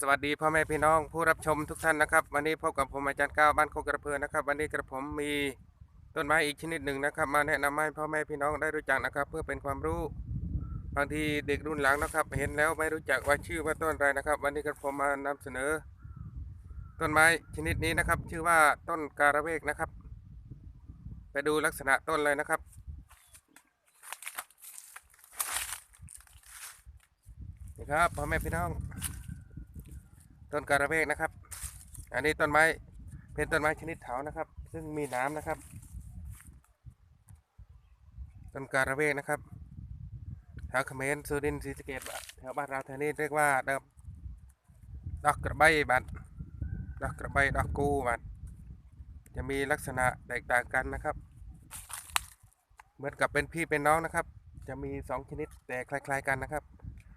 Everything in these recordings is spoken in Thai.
สวัสดีพ่อแม่พี่น้องผู้รับชมทุกท่านนะครับ วันนี้พบกับผมอาจารย์ก้าวบ้านโคกระเพือนะครับ วันนี้กระผมมีต้นไม้อีกชนิดหนึ่งนะครับ มาแนะนำให้พ่อแม่พี่น้องได้รู้จักนะครับ เพื่อเป็นความรู้บางทีเด็กรุ่นหลังนะครับ เห็นแล้วไม่รู้จักว่าชื่อว่าต้นอะไรนะครับ วันนี้กระผมมานำเสนอ ต้นไม้ชนิดนี้นะครับ ชื่อว่าต้นการะเวกนะครับ ไปดูลักษณะต้นเลยนะครับนี่ครับพ่อแม่พี่น้อง ต้นการะเวกนะครับ อันนี้ต้นไม้เป็นต้นไม้ชนิดเถานะครับ ซึ่งมีน้ำนะครับ ต้นการะเวกนะครับแถวเขมรสุรินทร์ศรีสะเกษแถวบ้านเราแถวนี้เรียกว่าดอกดอกกระใบบัดดอกกระใบดอกกูบัดจะมีลักษณะแตกต่างกันนะครับ เหมือนกับเป็นพี่เป็นน้องนะครับ จะมีสองชนิดแต่คล้าย ๆ กันนะครับ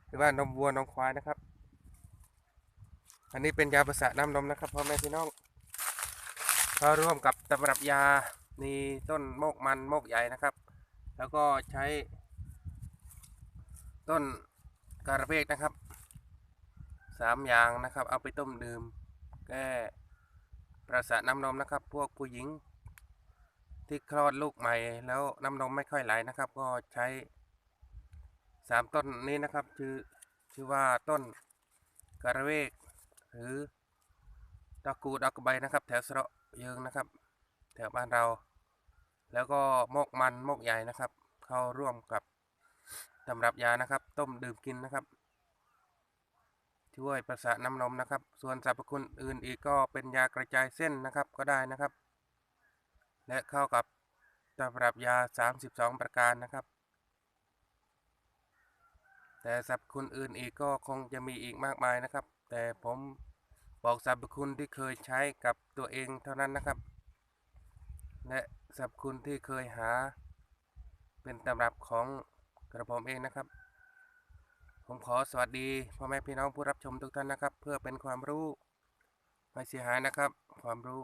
หรือว่านมวัวนมควายนะครับ อันนี้เป็นยาประสาทน้ำนมนะครับพ่อแม่พี่น้องก็ร่วมกับตำรับยามีต้นโมกมันโมกใหญ่นะครับ แล้วก็ใช้ ต้นกระเบกนะครับสามอย่างนะครับ เอาไปต้มดื่ม แก้ประสาทน้ำนมนะครับ พวกผู้หญิง ที่คลอดลูกใหม่ แล้วน้ำนมไม่ค่อยไหลนะครับ ก็ใช้สามต้นนี้นะครับ ชื่อชื่อว่าต้นกระเวก หรือดอกกูดดอกกระใบนะครับ แถวสระเยิงนะครับ แถวบ้านเรา แล้วก็โมกมันโมกใหญ่นะครับ เข้าร่วมกับตำรับยานะครับ ต้มดื่มกินนะครับ ช่วยประสาทน้ำนมนะครับ ส่วนสรรพคุณอื่นอีกก็เป็นยากระจายเส้นนะครับก็ได้นะครับ และเข้ากับตำรับยา 32 ประการนะครับ แต่สรรพคุณอื่นอีกก็คงจะมีอีกมากมายนะครับ แต่ผมบอกสรรพคุณที่เคยใช้กับตัวเองเท่านั้นนะครับ และสรรพคุณที่เคยหา เป็นตำรับของกระผมเองนะครับ ผมขอสวัสดีพ่อแม่พี่น้องผู้รับชมทุกท่านนะครับ เพื่อเป็นความรู้ไม่เสียหายนะครับ ความรู้